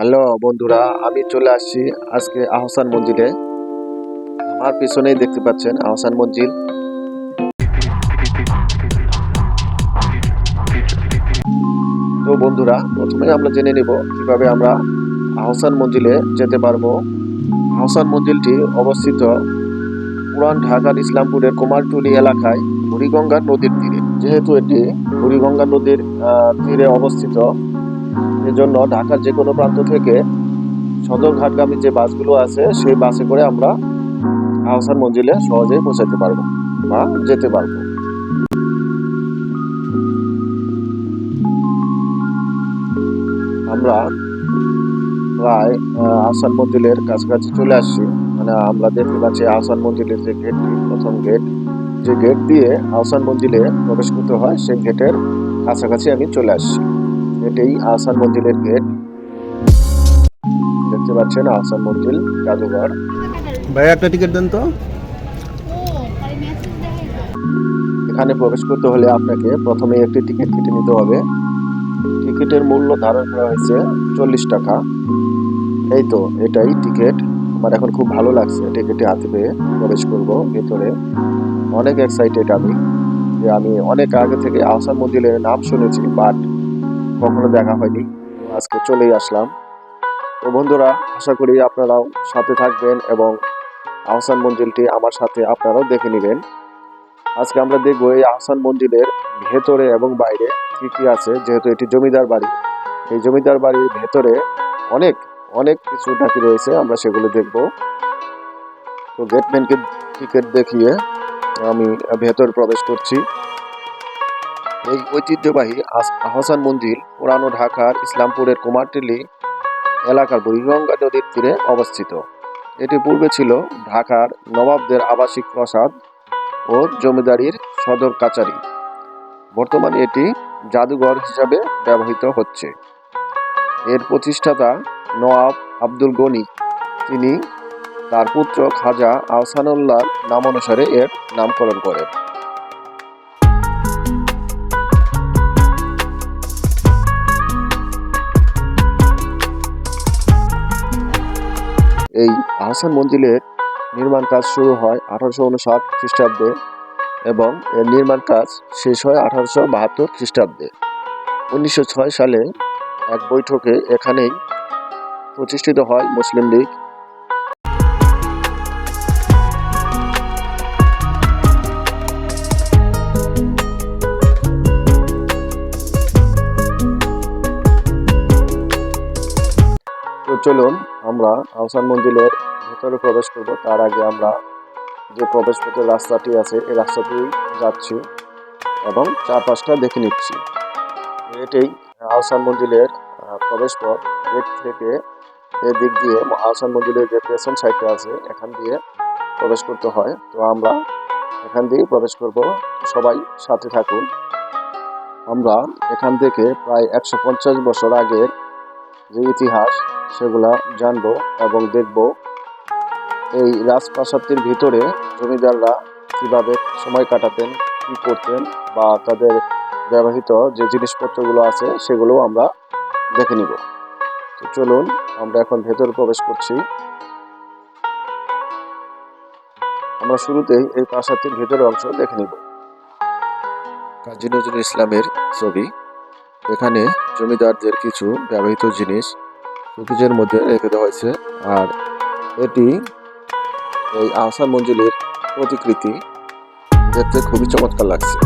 Hello বন্ধুরা, আমি চলে আসছি আজকে আহসান মঞ্জিলে। আমার পিছনেই দেখতে পাচ্ছেন আহসান মঞ্জিল। তো বন্ধুরা, প্রথমে আমরা জেনে নিব কীভাবে আমরা আহসান মঞ্জিলে যেতে পারব। আহসান মঞ্জিলটি অবস্থিত পুরান ঢাকার ইসলামপুরের কুমারটুলি এলাকায় বুড়িগঙ্গা নদীর তীরে। যেহেতু এটি বুড়িগঙ্গা নদীর তীরে অবস্থিত এজন্য ঢাকার যে কোনো প্রান্ত থেকে সদরঘাটগামী যে বাসগুলো আছে, সেই বাসে করে আমরা আহসান মঞ্জিলে সহজেই পৌঁছাতে পারব বা যেতে পারব। আমরা প্রায় আহসান মঞ্জিলের কাছাকাছি চলে আসছি। মানে আমরা দেখতে পাচ্ছি আহসান মঞ্জিলের যে গেটটি প্রথম গেট যে গেট দিয়ে আহসান মঞ্জিলে প্রবেশ করতে হয়, সেই গেটের কাছাকাছি আমি চলে আসছি। এটাই আহসান মঞ্জিলের গেট। দেখতে পাচ্ছেন আহসান মঞ্জিল জাদুঘর। ভাই একটা টিকিট দেন তো। এখানে প্রবেশ করতে হলে আপনাকে প্রথমে একটি টিকিট কেটে নিতে হবে। টিকিটের মূল্য ধারণ করা হয়েছে চল্লিশ টাকা। এই তো এটাই টিকিট আমার এখন খুব ভালো লাগছে টিকিটে হাতে পেয়ে প্রবেশ করব ভেতরে। অনেক এক্সাইটেড আমি যে আমি অনেক আগে থেকে আহসান মঞ্জিলের নাম শুনেছি বাট কখনো দেখা হয়নি। আজকে চলেই আসলাম। তো বন্ধুরা, আশা করি আপনারাও সাথে থাকবেন এবং আহসান মঞ্জিলটি আমার সাথে আপনারাও দেখে নেবেন। আজকে আমরা দেখব এই আহসান মঞ্জিলের ভেতরে এবং বাইরে কি কি আছে, যেহেতু এটি জমিদার বাড়ি। এই জমিদার বাড়ির ভেতরে অনেক অনেক কিছু নাকি রয়েছে, আমরা সেগুলো দেখব। তো গেটম্যানকে টিকিট দেখিয়ে আমি ভেতর প্রবেশ করছি। এই ঐতিহ্যবাহী আহসান মন্দির পুরানো ঢাকার ইসলামপুরের কুমারটিলি এলাকার বুড়িগঙ্গা নদীর তীরে অবস্থিত। এটি পূর্বে ছিল ঢাকার নবাবদের আবাসিক প্রাসাদ ও জমিদারির সদর কাচারি বর্তমানে এটি জাদুঘর হিসাবে ব্যবহৃত হচ্ছে। এর প্রতিষ্ঠাতা নওয়াব আব্দুল গনি। তিনি তার পুত্র খাজা আহসানুল্লাহ নাম অনুসারে এর নামকরণ করেন। আহসান মঞ্জিলের নির্মাণ কাজ শুরু হয় আঠারোশো উনষাট খ্রিস্টাব্দে এবং এর নির্মাণ কাজ শেষ হয় আঠারোশো বাহাত্তর খ্রিস্টাব্দে। উনিশশো ছয় সালে এক বৈঠকে এখানেই প্রতিষ্ঠিত হয় মুসলিম লীগ। চলুন আমরা আহসান মঞ্জিলের ভেতরে প্রবেশ করব। তার আগে আমরা যে প্রবেশ পথের রাস্তাটি আছে, এই রাস্তাটি যাচ্ছি এবং চারপাশটা দেখে নিচ্ছি। এটাই আহসান প্রবেশ পথ গেট থেকে এদিক দিয়ে আহসান মঞ্জিলের যে পেছন সাইডটা আছে, এখান দিয়ে প্রবেশ করতে হয়। তো আমরা এখান দিয়ে প্রবেশ করব। সবাই সাথে থাকুন। আমরা এখান থেকে প্রায় একশো পঞ্চাশ বছর আগের যে ইতিহাস সেগুলা জানব এবং দেখব, এই রাজপ্রাসাদটির ভিতরে জমিদাররা কীভাবে সময় কাটাতেন, কি করতেন বা তাদের ব্যবহৃত যে জিনিসপত্রগুলো আছে সেগুলো আমরা দেখে নিব। তো চলুন, আমরা এখন ভেতরে প্রবেশ করছি। আমরা শুরুতেই এই প্রাসাদটির ভেতরের অংশ দেখে নিব। কাজী নজরুল ইসলামের ছবি। এখানে জমিদারদের কিছু ব্যবহৃত জিনিস শোকেজের মধ্যে রেখে দেওয়া হয়েছে। আর এটি এই আহসান মঞ্জিলের প্রতিকৃতি। দেখতে খুবই চমৎকার লাগছে।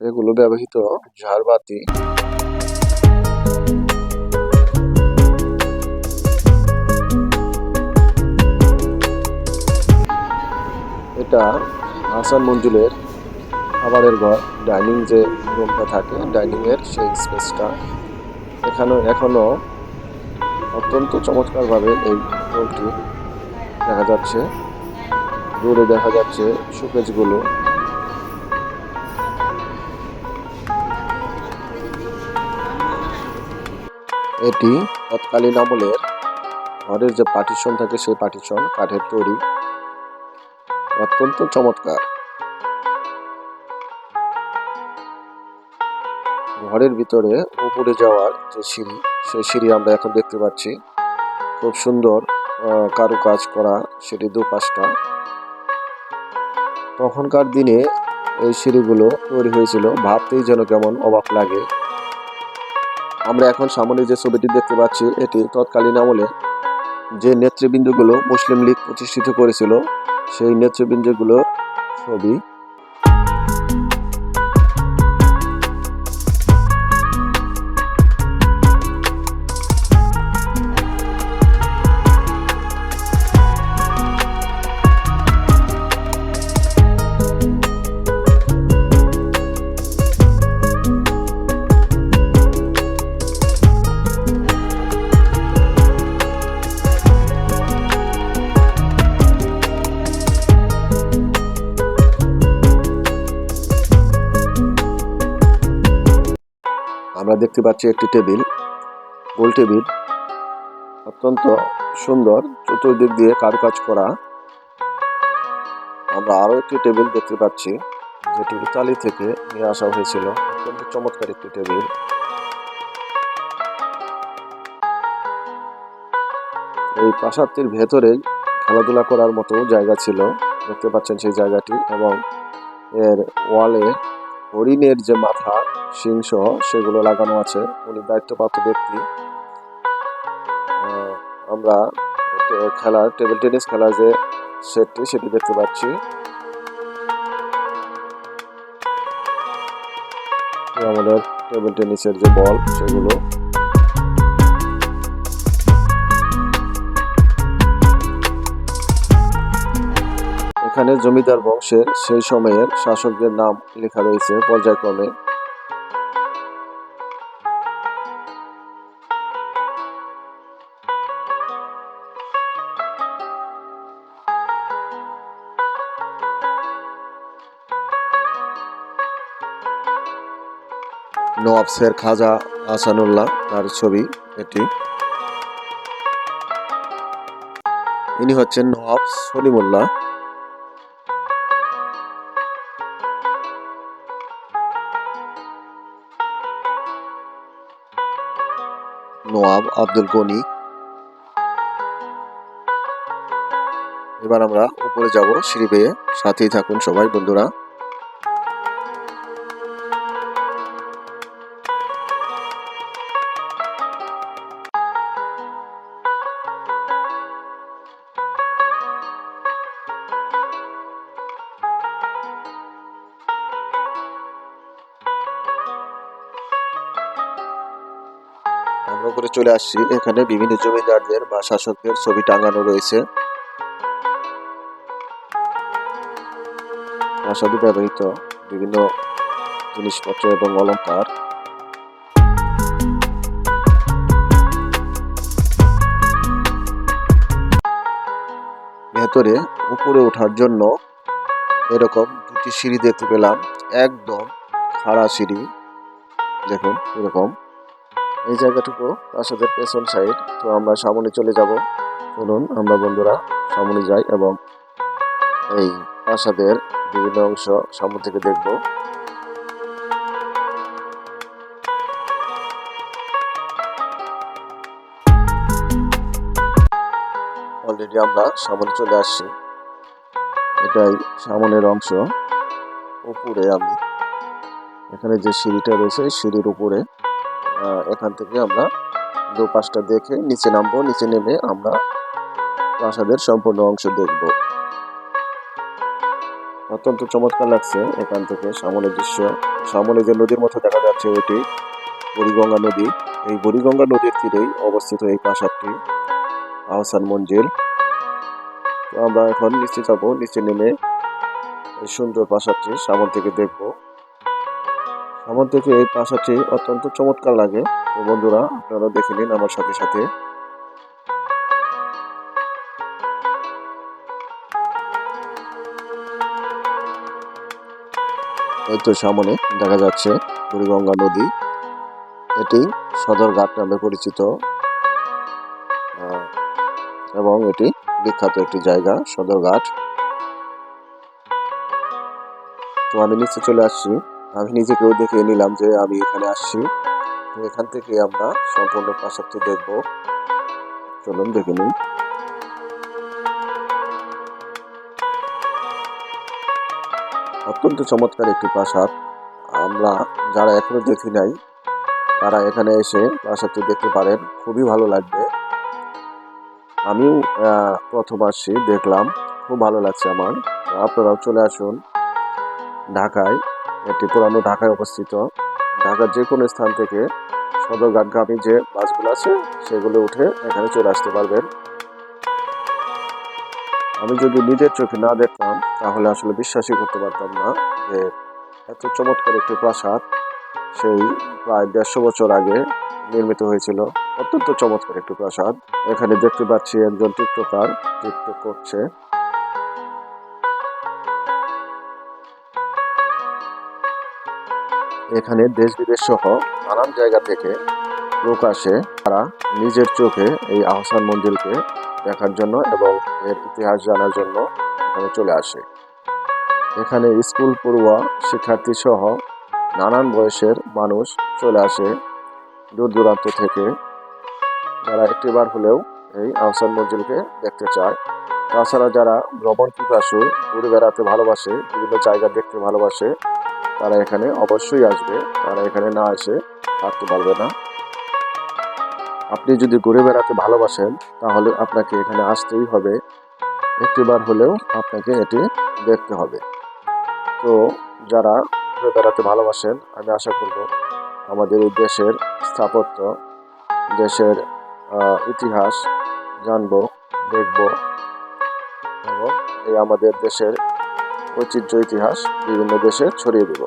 এগুলো ব্যবহৃত ঝাড়বাতি এটা আহসান মঞ্জুলের খাবারের ঘর, ডাইনিং যে রুমটা থাকে, ডাইনিং এর সেই স্পেসটা। এখানে এখনও অত্যন্ত চমৎকারভাবে এই রুমটি দেখা যাচ্ছে। দূরে দেখা যাচ্ছে সুকেজগুলো এটি তৎকালীন আমলের ঘরের যে পার্টিশন থাকে, সেই পার্টিশন, কাঠের তৈরি। অত্যন্ত চমৎকার। ঘরের ভিতরে উপরে যাওয়ার যে সিঁড়ি, সেই সিঁড়ি আমরা এখন দেখতে পাচ্ছি। খুব সুন্দর কারুকাজ করা সিঁড়ি দুপাশটা। তখনকার দিনে এই সিঁড়িগুলো তৈরি হয়েছিল, ভাবতেই যেন কেমন অবাক লাগে। আমরা এখন সামনে যে ছবিটি দেখতে পাচ্ছি, এটি তৎকালীন আমলে যে নেতৃবৃন্দগুলো মুসলিম লীগ প্রতিষ্ঠিত করেছিল সেই নেতৃবৃন্দগুলো ছবি পাচ্ছি একটি টেবিল। গোল টেবিল। অত্যন্ত সুন্দর। চতুর্দিক দিয়ে কারুকাজ করা। আমরা আরও একটি টেবিল দেখতে পাচ্ছি, যেটি ইতালি থেকে নিয়ে আসা হয়েছিল। অত্যন্ত চমৎকার একটি টেবিল। এই প্রাসাদটির ভেতরেই খেলাধুলা করার মতো জায়গা ছিল। দেখতে পাচ্ছেন সেই জায়গাটি এবং এর ওয়ালে হরিণের যে মাথা সিংস সেগুলো লাগানো আছে। উনি দায়িত্বপ্রাপ্ত ব্যক্তি। আমরা খেলার টেবিল টেনিস খেলার যে সেটটি সেটি দেখতে পাচ্ছি। আমাদের টেবিল টেনিসের যে বল সেগুলো এখানে জমিদার বংশের সেই সময়ের শাসকদের নাম লেখা রয়েছে পর্যায়ক্রমে। নওয়াব শের খাজা আসানুল্লাহ তার ছবি এটি। ইনি হচ্ছেন নওয়াব সলিমুল্লাহ। নওয়াব আব্দুল গনি। এবার আমরা উপরে যাব সিঁড়ি বেয়ে। সাথেই থাকুন সবাই বন্ধুরা। আমরা উপরে চলে আসছি। এখানে বিভিন্ন জমিদারদের বা শাসকদের ছবি টাঙানো রয়েছে। ব্যবহৃত বিভিন্ন জিনিসপত্র এবং অলংকার। ভেতরে উপরে ওঠার জন্য এরকম দুটি সিঁড়ি দেখতে পেলাম। একদম খাড়া সিঁড়ি। দেখুন, এরকম। এই জায়গাটুকু প্রাসাদের পেছন সাইড তো আমরা সামনে চলে যাব। চলুন আমরা বন্ধুরা সামনে যাই এবং এই প্রাসাদের বিভিন্ন অংশ সামনে থেকে দেখব। অলরেডি আমরা সামনে চলে আসছি। এটাই সামনের অংশ। উপরে আমি। এখানে যে সিঁড়িটা রয়েছে, সিঁড়ির উপরে এখান থেকে আমরা দু পাশটা দেখে নিচে নামবো, নিচে নেমে আমরা প্রাসাদের সম্পূর্ণ অংশ দেখব। অত্যন্ত চমৎকার লাগছে এখান থেকে সামনের দৃশ্য। সামনে যে নদীর মতো দেখা যাচ্ছে ওটি বুড়িগঙ্গা নদী। এই বুড়িগঙ্গা নদীর তীরেই অবস্থিত এই প্রাসাদটি, আহসান মঞ্জিল। তো আমরা এখন নিচে যাব, নিচে নেমে এই সুন্দর প্রাসাদটি সামন থেকে দেখব। সামন থেকে এই পাশাটি অত্যন্ত চমৎকার লাগে। তো বন্ধুরা, আপনারা দেখে নিন আমার সাথে সাথে। এই তো সামনে দেখা যাচ্ছে বুড়িগঙ্গা নদী। এটি সদরঘাট নামে পরিচিত। এবং এটি বিখ্যাত একটি জায়গা সদরঘাট তো আমি নিচে চলে আসছি। আমি নিজেকেও দেখে নিলাম যে আমি এখানে আসছি। এখান থেকে আমরা সম্পূর্ণ প্রাসাদটি দেখব। চলুন, দেখে নিই। অত্যন্ত চমৎকার একটি প্রাসাদ আমরা যারা এখনও দেখি নাই, তারা এখানে এসে প্রাসাদটি দেখতে পারেন। খুবই ভালো লাগবে। আমিও প্রথম আসছি, দেখলাম। খুব ভালো লাগছে আমার। আপনারাও চলে আসুন ঢাকায়। একটি পুরানো ঢাকায় অবস্থিত। ঢাকার যে কোনো স্থান থেকে সদরঘাটগামী যে বাসগুলো আছে, সেগুলো উঠে এখানে চলে আসতে পারবেন। আমি যদি নিজের চোখে না দেখতাম, তাহলে আসলে বিশ্বাসই করতে পারতাম না যে এত চমৎকার একটি প্রাসাদ সেই প্রায় দেড়শো বছর আগে নির্মিত হয়েছিল। অত্যন্ত চমৎকার একটি প্রাসাদ। এখানে দেখতে পাচ্ছি একজন টিকটকার টিকটক করছে এখানে দেশ বিদেশ সহ নানান জায়গা থেকে লোক আসে। তারা নিজের চোখে এই আহসান মন্দিরকে দেখার জন্য এবং এর ইতিহাস জানার জন্য এখানে চলে আসে। এখানে স্কুল পড়ুয়া শিক্ষার্থী সহ নানান বয়সের মানুষ চলে আসে। দূর দূরান্ত থেকে যারা একটিবার হলেও এই আহসান মঞ্জিলকে দেখতে চায়। তাছাড়া যারা ভ্রমণ পিপাসু, ঘুরে বেড়াতে ভালোবাসে, বিভিন্ন জায়গা দেখতে ভালোবাসে তারা এখানে অবশ্যই আসবে। তারা এখানে না এসে থাকতে পারবে না। আপনি যদি ঘুরে বেড়াতে ভালোবাসেন, তাহলে আপনাকে এখানে আসতেই হবে। একটিবার হলেও আপনাকে এটি দেখতে হবে। তো যারা ঘুরে বেড়াতে ভালোবাসেন, আমি আশা করব আমাদের এই দেশের স্থাপত্য, দেশের ইতিহাস জানব, দেখব এবং এই আমাদের দেশের ঐতিহ্য, ইতিহাস বিভিন্ন দেশে ছড়িয়ে দেব।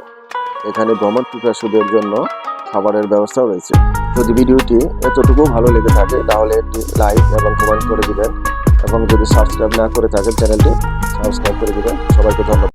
এখানে ভ্রমণ পিপাসুদের জন্য খাবারের ব্যবস্থাও রয়েছে। যদি ভিডিওটি এতটুকু ভালো লেগে থাকে, তাহলে একটি লাইক এবং কমেন্ট করে দিবেন। এবং যদি সাবস্ক্রাইব না করে থাকেন চ্যানেলটি, সাবস্ক্রাইব করে দেবেন। সবাইকে ধন্যবাদ।